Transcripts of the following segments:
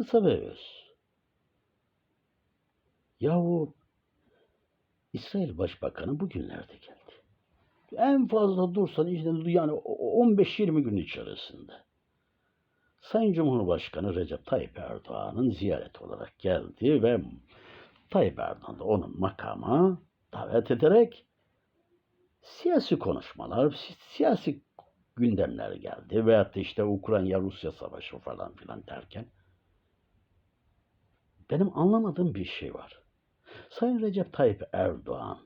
kısa ve öz. Yahu İsrail Başbakanı bugünlerde geldi. En fazla dursan işte yani 15-20 gün içerisinde. Sayın Cumhurbaşkanı Recep Tayyip Erdoğan'ın ziyaret olarak geldi ve Tayyip Erdoğan da onu makama davet ederek siyasi konuşmalar, si- siyasi gündemler geldi. Veyahut da işte Ukrayna-Rusya savaşı falan filan derken benim anlamadığım bir şey var. Sayın Recep Tayyip Erdoğan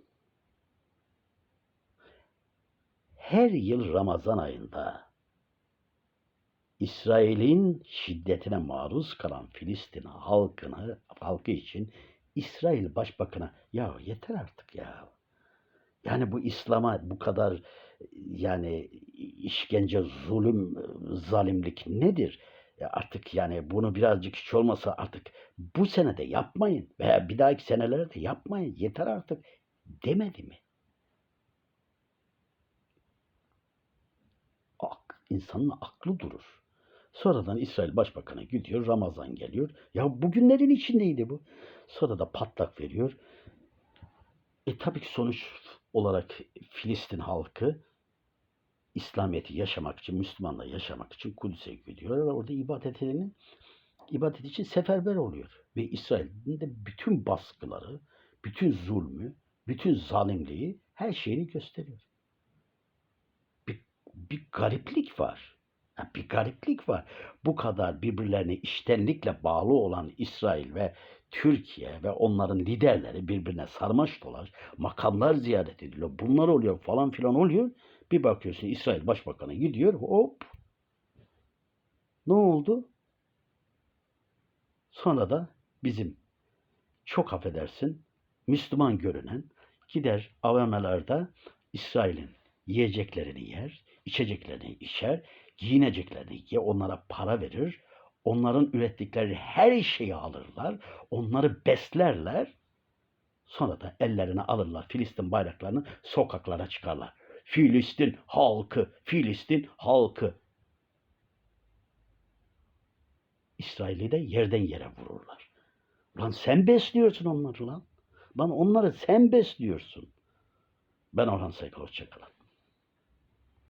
her yıl Ramazan ayında İsrail'in şiddetine maruz kalan Filistin halkını, halkı için İsrail Başbakanı ya yeter artık ya. Yani bu İslam'a bu kadar yani işkence, zulüm, zalimlik nedir? Ya artık yani bunu birazcık hiç olmasa artık bu senede yapmayın veya bir dahaki senelerde yapmayın. Yeter artık demedi mi? Ak, insanın aklı durur. Sonradan İsrail Başbakanı gidiyor, Ramazan geliyor. Ya bugünlerin içindeydi bu. Sonra da patlak veriyor. E tabii ki sonuç olarak Filistin halkı İslamiyet'i yaşamak için, Müslümanla yaşamak için Kudüs'e gidiyor ve orada ibadet edenin ibadet için seferber oluyor. Ve İsrail'in de bütün baskıları, bütün zulmü, bütün zalimliği, her şeyini gösteriyor. Bir, bir gariplik var. Bir gariplik var. Bu kadar birbirlerine iştenlikle bağlı olan İsrail ve Türkiye ve onların liderleri birbirine sarmaş dolaş, makamlar ziyaret ediliyor, bunlar oluyor falan filan oluyor. Bir bakıyorsun İsrail Başbakanı gidiyor, hop. Ne oldu? Sonra da bizim çok affedersin Müslüman görünen gider AVM'lerde İsrail'in yiyeceklerini yer, içeceklerini içer, giyineceklerini giyer, onlara para verir, onların ürettikleri her şeyi alırlar, onları beslerler, sonra da ellerine alırlar Filistin bayraklarını sokaklara çıkarlar. Filistin halkı, Filistin halkı. İsrail'i de yerden yere vururlar. Lan sen besliyorsun onları lan. Lan onları sen besliyorsun. Ben Orhan Sayıklı, hoşçakalın.